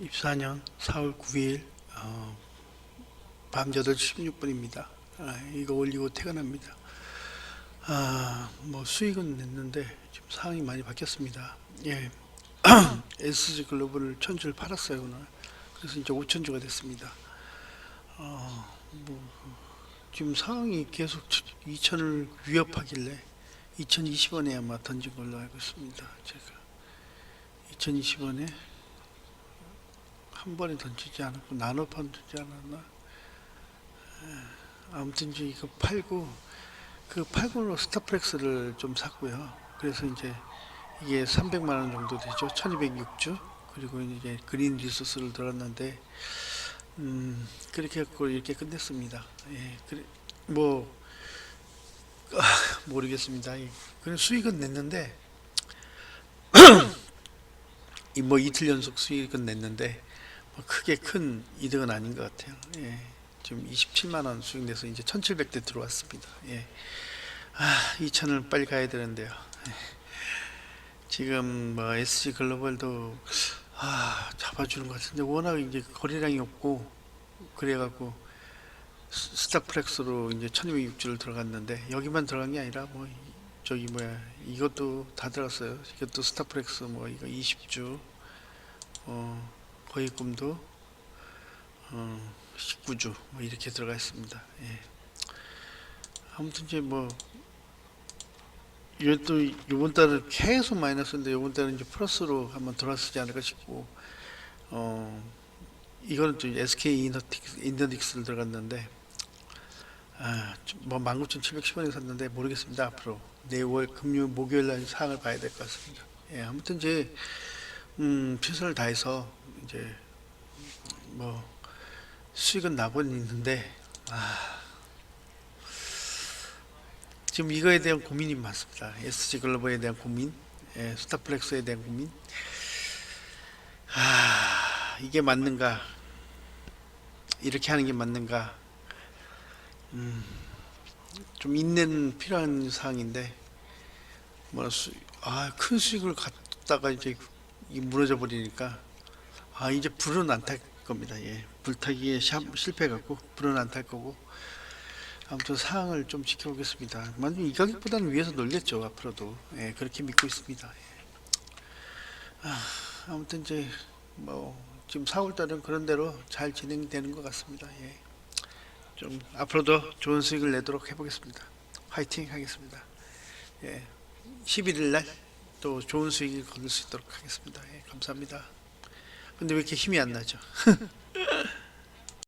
2024년 4월 9일 어, 밤 8시 16분입니다. 아, 이거 올리고 퇴근합니다. 아, 뭐 수익은 냈는데 지금 상황이 많이 바뀌었습니다. 예. SG 글로벌을 천주를 팔았어요 오늘. 그래서 이제 5천주가 됐습니다. 어, 뭐 지금 상황이 계속 2천을 위협하길래 2020원에 아마 던진 걸로 알고 있습니다. 제가 2020원에 한 번에 던지지 않았고 나눠 던지지 않았나? 에, 아무튼 이제 이거 팔고 그 팔고로 스타플렉스를 좀 샀고요. 그래서 이제 이게 300만 원 정도 되죠. 1206주 그리고 이제 그린 리소스를 들었는데 음 그렇게 갖고 이렇게 끝냈습니다. 예, 그래 뭐 아, 모르겠습니다. 예, 그런 수익은 냈는데 이뭐 이틀 연속 수익은 냈는데 뭐 크게 큰 이득은 아닌 것 같아요. 예. 지금 27만 원 수익 내서 이제 1,700대 들어왔습니다. 예. 아, 2천을 빨리 가야 되는데요. 예. 지금 뭐 SG 글로벌도 아, 잡아주는 것 같은데 워낙 이제 거래량이 없고 그래갖고 스- 스타플렉스로 이제 1206주를 들어갔는데 여기만 들어간 게 아니라 뭐 이- 저기 뭐야 이것도 다 들어갔어요. 이것도 스타플렉스 뭐 이거 20주 어 거의꿈도 어 19주 뭐 이렇게 들어가 있습니다. 예. 아무튼 이제 뭐 이것도 이번 달은 계속 마이너스인데 이번 달은 이제 플러스로 한번 돌아서지 않을까 싶고 어 이거는 또 SK 인더닉스를 들어갔는데 아, 뭐 19,710원에 샀는데 모르겠습니다. 앞으로 내월 금요 목요일 날 사항을 봐야 될 것 같습니다. 예, 아무튼 이제 음, 최선을 다해서 이제 뭐 수익은 나고는 있는데 아, 지금 이거에 대한 고민이 많습니다. SG 글로벌에 대한 고민, 예, 스타플렉스에 대한 고민. 아, 이게 맞는가? 이렇게 하는 게 맞는가? 음, 좀 인내는 필요한 사항인데 뭐 수, 아, 큰 수익을 갖다가 이제 이 무너져 버리니까 아 이제 불은 안 탈 겁니다. 예, 불타기에 샵 실패 갖고 불은 안 탈 거고 아무튼 사항을 좀 지켜보겠습니다. 만약 이 가격보다는 위에서 놀겠죠 앞으로도 예, 그렇게 믿고 있습니다. 예. 아, 아무튼 이제 뭐 지금 4월달은 그런 대로 잘 진행되는 것 같습니다. 예. 좀 앞으로도 좋은 수익을 내도록 해보겠습니다. 화이팅 하겠습니다. 예, 11일 날 또 좋은 수익을 거둘 수 있도록 하겠습니다. 예, 감사합니다. 근데 왜 이렇게 힘이 안 나죠?